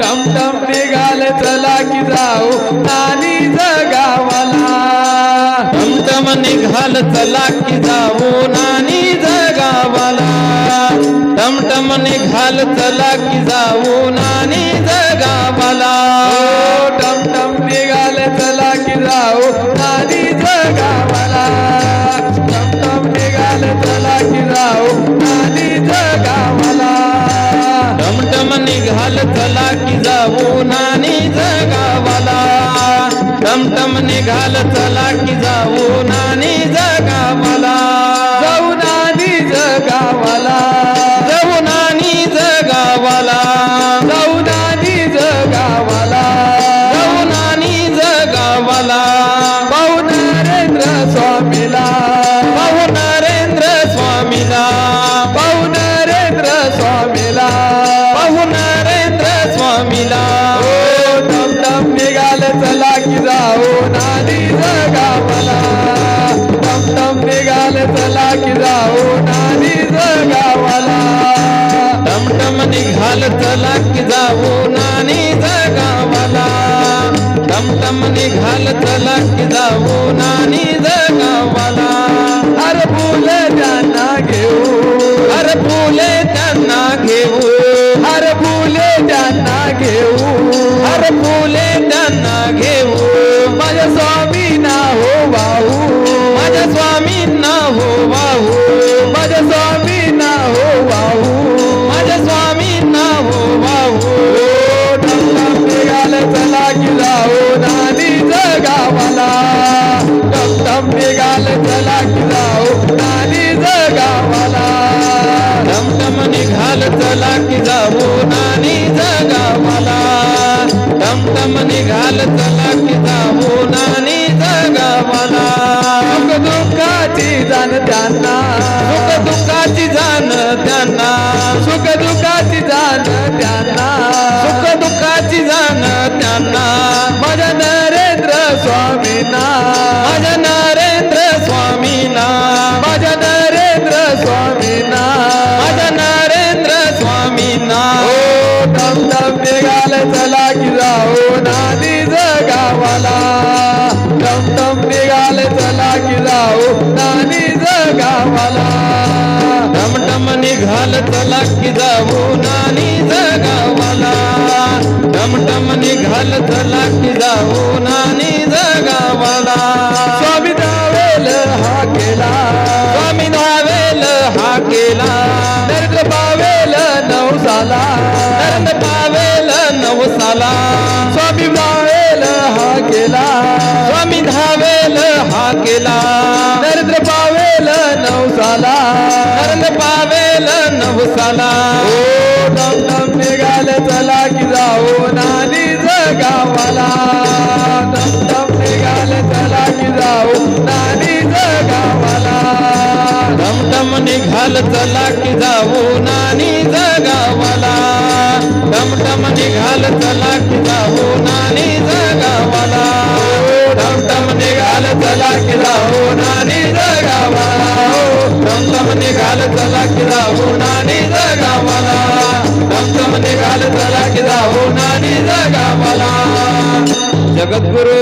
टमटम निघाल चला की जाऊ नानी जगावाला. टमटम निघाल चला की जाऊ नानी जगावाला. टमटम निघाल चला की जाऊ ना टमटम चला की जाऊ नानी जगावाला. टमटम निघाल चला की जाऊ नानी जगावाला. जाऊ नानी जगावाला. जाऊ नानी जगावाला. जाऊ नानी जगावाला. जाऊ नानी जगावाला. पाहू नरेंद्र स्वामीला. पाहू नरेंद्र स्वामीला. पाहू नरेंद्र स्वामीला. पाहू नरेंद्र स्वामीला ओ टमटम निघाल चला की जाऊ. नानी जगावाला टमटम निघाल चला की जाऊ. नानी जगावाला टमटम निघाल चला की जाओ नानी जगावाला टमटम निघाल चला की जाओ नानी जगा टमटम निघाल चला की जाऊ नानी जगावाला. सुख दुःखाची जाण त्यांना. सुख दुःखाची जाण त्यांना. सुख दुःखाची जाण त्यांना. सुख दुःखाची जाण त्यांना. माझ्या नरेंद्र स्वामींना. माझ्या नरेंद्र स्वामीना. माझ्या नरेंद्र स्वामींना. माझ्या नरेंद्र स्वामीना. ओ टमटम निघाल चला निघाल चला की जाऊ नानी जगावाला टमटम निघाल चला की जाऊ नानी जगावाला स्वामी दावेल हा केला. स्वामी धावेल हा केला. नरेंद्र पावेल नवसाला नरंद पावेल नवसाला पावसाला ओ निघाल चला की जाऊ नानी जगावाला दमदम निघाल चला की जाऊ नानी जगावाला दमदम निघाल चला की जाऊ नानी जगावाला दमदम निघाल चला I got guru.